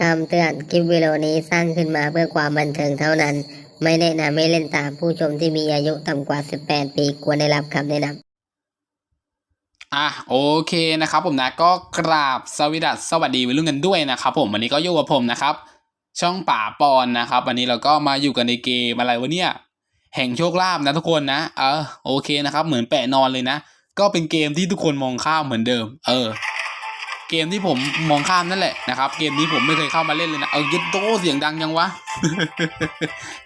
คำเตือนคลิปวิดีโอนี้สร้างขึ้นมาเพื่อความบันเทิงเท่านั้น ไม่แนะนำให้เล่นตามผู้ชมที่มีอายุต่ำกว่า 18 ปีควรได้รับคำแนะนำอะโอเคนะครับผมนะก็กราบสวัสดีสวัสดีวัยรุ่นกันด้วยนะครับผมวันนี้ก็อยู่กับผมนะครับ ช่องป่าปอนนะครับ วันนี้เราก็มาอยู่กันในเกมอะไรวะเนี่ยแห่งโชคลาภนะทุกคนนะเออโอเคนะครับ เหมือนแปะนอนเลยนะ ก็เป็นเกมที่ทุกคนมองข้ามเหมือนเดิม เออ เกมที่ผมมองข้ามนั่นแหละนะครับ เกมนี้ผมไม่เคยเข้ามาเล่นเลยนะ เอายึดโตเสียงดังยังวะ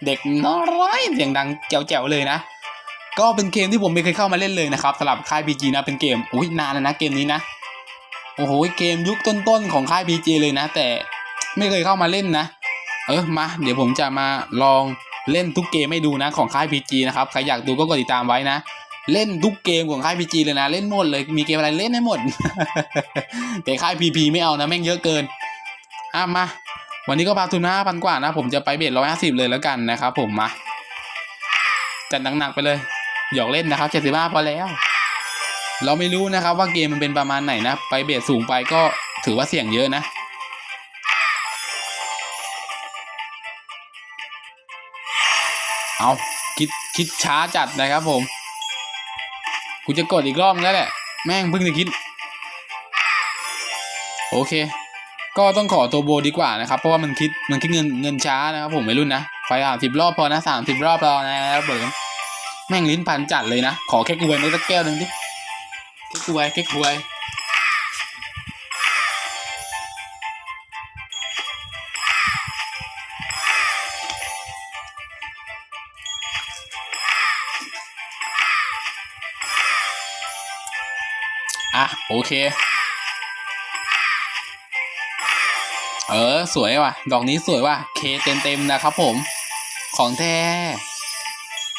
เด็กน้อยเสียงดังแจ๋วๆเลยนะ ก็เป็นเกมที่ผมไม่เคยเข้ามาเล่นเลยนะครับสำหรับค่าย PG นะเป็นเกมอุ้ยนานแล้วนะเกมนี้นะ โอ้โหเกมยุคต้นๆของค่าย PG เลยนะ แต่ไม่เคยเข้ามาเล่นนะ เออมา เดี๋ยวผมจะมาลองเล่นทุกเกมให้ดูนะของค่าย PG นะครับใครอยากดูก็กดติดตามไว้นะ เล่นทุกเกมของค่าย PG เลยนะ เล่นหมดเลยมีเกมอะไรเล่นให้หมด แต่ค่าย PP ไม่เอานะแม่งเยอะเกินอะมา วันนี้ก็พาทุนห้าพันกว่านะ ผมจะไปเบ็ดร้อยห้าสิบเลยแล้วกันนะครับผมมาจัดหนักๆไปเลย หยอกเล่นนะครับเจ็ดสิบห้าพอแล้ว เราไม่รู้นะครับว่าเกมมันเป็นประมาณไหนนะ ไปเบสสูงไปก็ถือว่าเสี่ยงเยอะนะเอาคิดคิดช้าจัดนะครับผม กูจะกดอีกรอบแล้วแหละ แม่งเพิ่งจะคิด โอเค ก็ต้องขอตัวโบดีกว่านะครับ เพราะว่ามันคิดมันคิดเงินเงินช้านะครับผมไม่รุ่นนะไปสามสิบรอบพอนะสามสิบรอบพอนะครับผมแม่งลิ้นพันจัดเลยนะ ขอแค่กวยไม่สักแก้วหนึ่งดิแค่กวยแค่กวย อะ โอเค เออ สวยว่ะ ดอกนี้สวยว่ะ เคเต็มเต็มนะครับผม ของแท้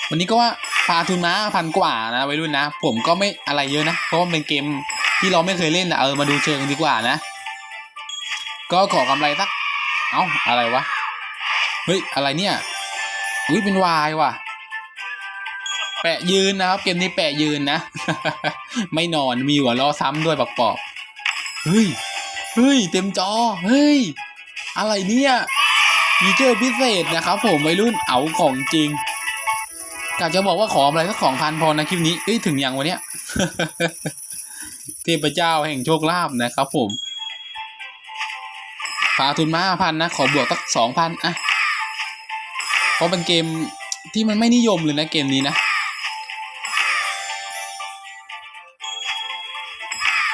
วันนี้ก็ว่าพาทุนมาพันกว่านะไว้รุ่นนะ ผมก็ไม่อะไรเยอะนะ เพราะว่ามันเป็นเกมที่เราไม่เคยเล่นนะเออ มาดูเชิงดีกว่านะ ก็ขอกำไรสัก เอ้า อะไรวะ เฮ้ย อะไรเนี่ย อุ้ยเป็นวายว่ะ แปะยืนนะครับ เกมนี้แปะยืนนะ ไม่นอนมีหัวล้อซ้ำด้วยปักปอบเฮ้ยเฮ้ยเต็มจอเฮ้ยอะไรเนี่ยฟีเจอร์พิเศษนะครับ ผมวัยรุ่นเอาของจริงกะจะบอกว่าขออะไรสักของพันพอนะคลิปนี้เอ้ยถึงยังวะเนี่ยเทพเจ้าแห่งโชคลาภนะครับ ผมพาทุนมาพันนะ ขอบวกสักสองพันอะเพราะเป็นเกมที่มันไม่นิยมเลยนะเกมนี้นะ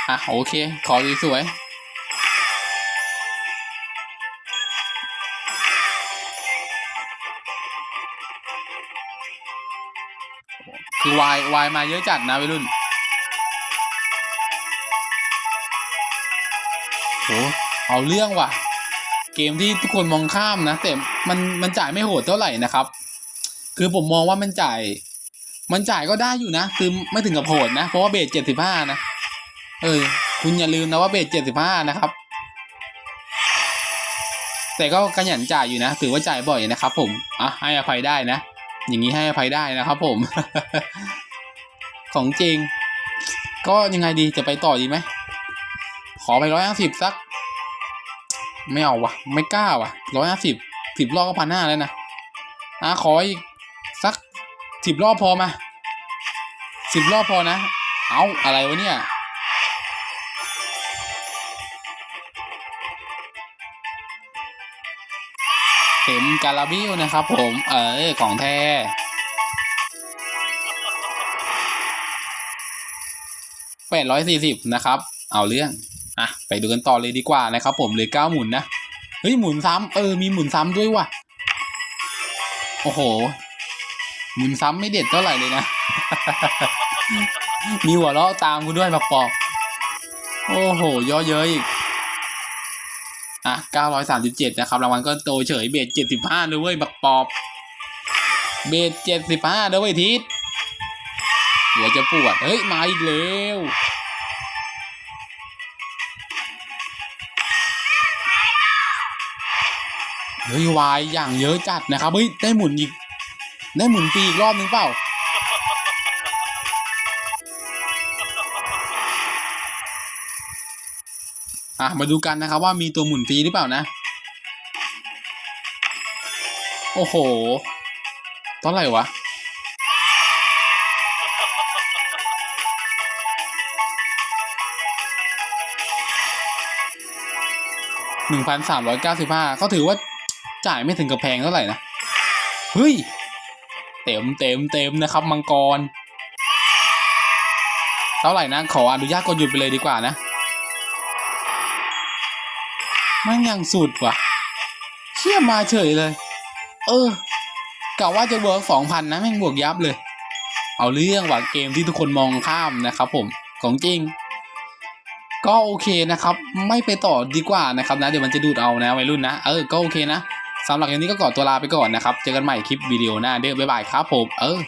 อะโอเค ขอสวยคือวายวายมาเยอะจัดนะวัยรุ่นโหเอาเรื่องว่ะ เกมที่ทุกคนมองข้ามนะ แต่มันมันจ่ายไม่โหดเท่าไหร่นะครับ คือผมมองว่ามันจ่าย มันจ่ายก็ได้อยู่นะ คือไม่ถึงกับโหดนะ เพราะว่าเบสเจ็ดสิบห้านะ เออ คุณอย่าลืมนะว่าเบสเจ็ดสิบห้านะครับ แต่ก็ขยันจ่ายอยู่นะ ถือว่าจ่ายบ่อยนะครับ ผม อะให้อภัยได้นะ อย่างนี้ให้อภัยได้นะครับผม ของจริง ก็ยังไงดีจะไปต่อดีไหม ขอไปร้อยห้าสิบสัก ไม่เอาวะไม่กล้าวะร้อยห้าสิบสิบรอบก็พันห้าแล้วนะอะขออีกสักสิบรอบพอมาสิบรอบพอนะ เอาอะไรวะเนี่ย เต็มการาบิวนะครับ ผมเออของแท้แปดร้อยสี่สิบนะครับ เอาเรื่องอะไปดูกันต่อเลยดีกว่านะครับ ผมเหลยเก้าหมุนนะเฮ้ยหมุนซ้ำเออมีหมุนซ้ำด้วยว่ะโอ้โห หมุนซ้ำไม่เด็ดเท่าไหร่เลยนะ มีหัวเราะตามกูด้วยบักปอกโอ้โหย่อเยอะอีก อะ937นะครับรางวัลก็โตเฉยเบส75ด้วยเว้ยบักปอบ เบส75ด้วยเว้ยทิศหัวจะปวด เฮ้ย มาอีกแล้วเฮ้ยวายอย่างเยอะจัดนะครับ เฮ้ย ได้หมุนอีก ได้หมุนฟรีอีกรอบนึงเปล่า อะมาดูกันนะครับว่ามีตัวหมุนฟรีหรือเปล่านะ โอ้โหเท่าไหร่วะหนึ่งพันสามร้อยเก้าสิบห้าก็ถือว่าจ่ายไม่ถึงกับแพงเท่าไหร่นะ เฮ้ย เต็มเต็มเต็มนะครับมังกร เท่าไหร่นะ ขออนุญาตกดหยุดไปเลยดีกว่านะ มันยังสุดว่ะเชี่ยมาเฉยเลย เออกะว่าจะบวกสองพันนะแม่งบวกยับเลย เอาเรื่องว่ะเกมที่ทุกคนมองข้ามนะครับผมของจริง ก็โอเคนะครับ ไม่ไปต่อดีกว่านะครับนะ เดี๋ยวมันจะดูดเอานะวัยรุ่นนะ เออก็โอเคนะสำหรับอย่างนี้ก็ขอตัวลาไปก่อนนะครับ เจอกันใหม่คลิปวิดีโอหน้าเด้อบ๊ายบายครับผม เออ